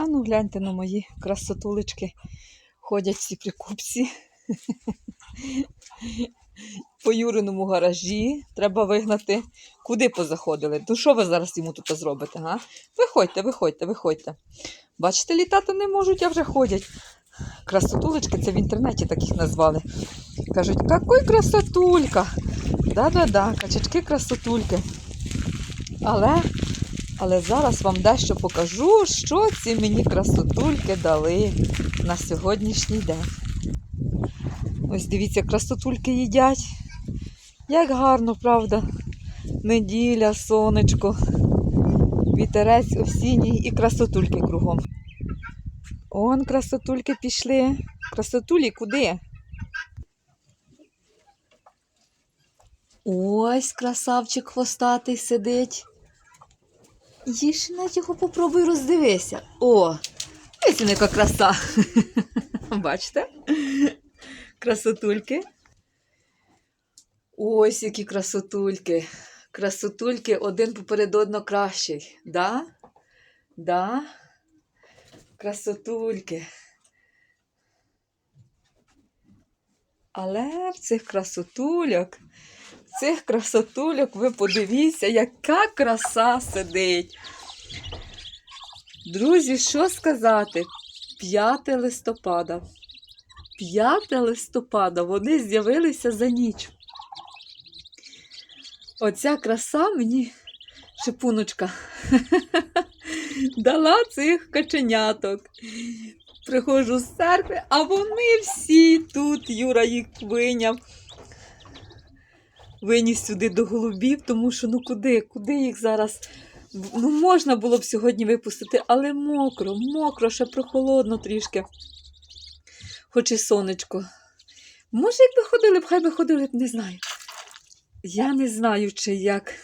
А ну гляньте на мої красотулечки. Ходять всі прикупці. По Юриному гаражі треба вигнати. Куди позаходили? Ну що ви зараз йому тут зробите? Га? Виходьте, виходьте, виходьте. Бачите, літати не можуть, а вже ходять. Красотулечки, це в інтернеті таких назвали. Кажуть, какой красотулька. Да-да-да, качачки красотульки. Але, але зараз вам дещо покажу, що ці мені красотульки дали на сьогоднішній день. Ось дивіться, красотульки їдять. Як гарно, правда? Неділя, сонечко, вітерець осінній і красотульки кругом. Он красотульки пішли. Красотулі куди? Ось красавчик хвостатий сидить. Їж навіть його попробуй роздивися. О, ось яка краса. Бачите? Красотульки. Ось які красотульки. Красотульки один поперед одного кращий. Да? Да? Красотульки. Але в цих красотульок, цих красотульок ви подивіться, яка краса сидить. Друзі, що сказати? 5 листопада. 5 листопада вони з'явилися за ніч. Оця краса мені шипуночка дала цих каченяток. Приходжу з церкви, а вони всі тут, Юра їх виняв. Виніс сюди до голубів, тому що ну куди, куди їх зараз? Ну, можна було б сьогодні випустити, але мокро, мокро, ще прохолодно трішки. Хоч і сонечко. Може, якби ходили б, хай би ходили б, не знаю. Я не знаю, чи як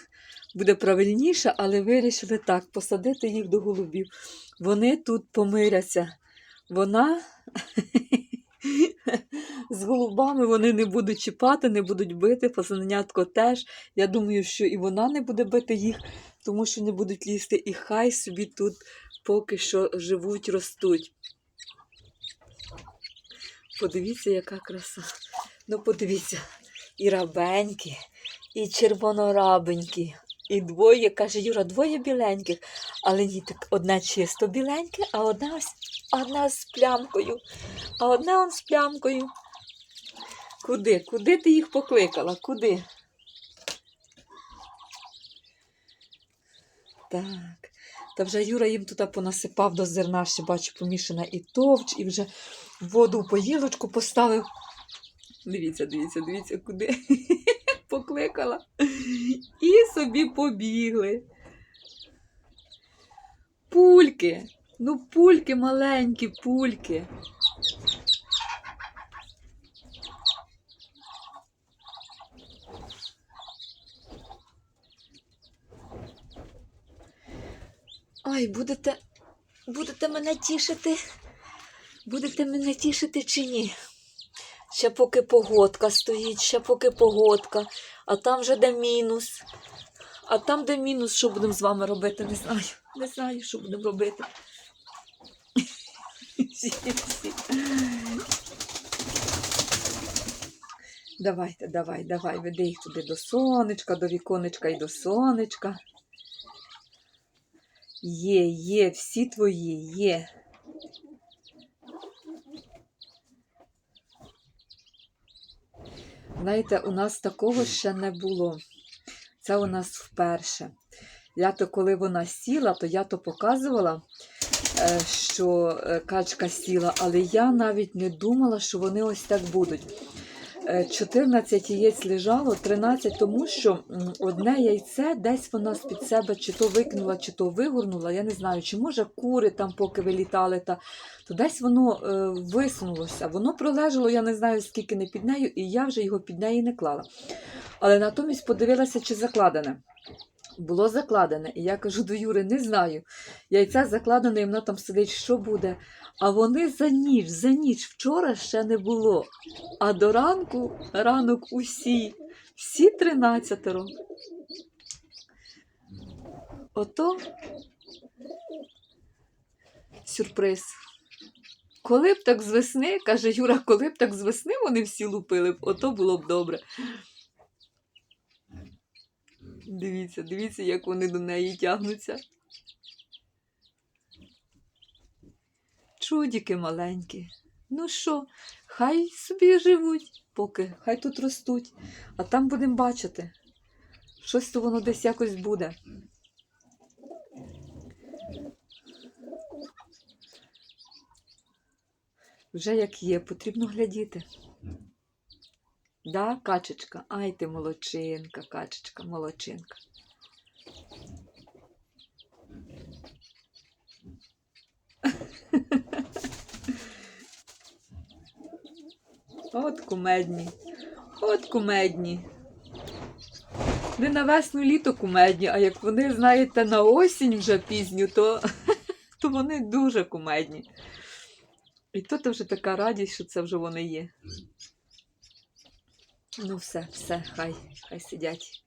буде правильніше, але вирішили так, посадити їх до голубів. Вони тут помиряться. Вона з голубами вони не будуть чіпати, не будуть бити, пасаненятко теж. Я думаю, що і вона не буде бити їх, тому що не будуть лізти. І хай собі тут поки що живуть, ростуть. Подивіться, яка краса. Ну, подивіться, і рабенькі, і червонорабенькі. І двоє, каже Юра, двоє біленьких, але ні, так одне чисто біленьке, а одна ось одна з плямкою, а одна он з плямкою. Куди? Куди ти їх покликала? Куди? Так. Та вже Юра їм туди понасипав до зерна, ще бачу, помішана і товч, і вже воду в поїлочку поставив. Дивіться, дивіться, дивіться, куди покликала. І собі побігли. Пульки. Ну, пульки маленькі, пульки. Ой, будете, будете мене тішити? Будете мене тішити чи ні? Ще поки погодка стоїть, ще поки погодка, а там вже де мінус. А там, де мінус, що будемо з вами робити, не знаю. Не знаю, що будемо робити. Давайте, давай, давай, веди їх туди до сонечка, до віконечка і до сонечка. Є, є, всі твої, є. Знаєте, у нас такого ще не було. Це у нас вперше. Я то, коли вона сіла, то я то показувала, е, що е, качка сіла, але я навіть не думала, що вони ось так будуть. Е, 14 яєць лежало, 13, тому що одне яйце десь вона з-під себе чи то викинула, чи то вигорнула. Я не знаю, чи може кури там поки вилітали, та, то десь воно е, висунулося. Воно пролежало, я не знаю, скільки не під нею, і я вже його під неї не клала. Але натомість подивилася, чи закладене. Було закладене, і я кажу до Юри, не знаю. Яйця закладене, і воно там сидить, що буде. А вони за ніч, за ніч вчора ще не було. А до ранку, ранок усі, всі тринадцятеро. Ото сюрприз. Коли б так з весни, каже Юра, коли б так з весни вони всі лупили б, ото було б добре. Дивіться, дивіться, як вони до неї тягнуться. Чудіки маленькі. Ну що, хай собі живуть, поки, хай тут ростуть, а там будемо бачити. Щось то воно десь якось буде. Вже як є, потрібно глядіти. Да, качечка? Ай ти молодчинка, качечка, молодчинка. От кумедні. От кумедні. Не на весну літо кумедні, а як вони, знаєте, на осінь вже пізню, то, то вони дуже кумедні. І то вже така радість, що це вже вони є. Ну, все, все, хай, хай сидять.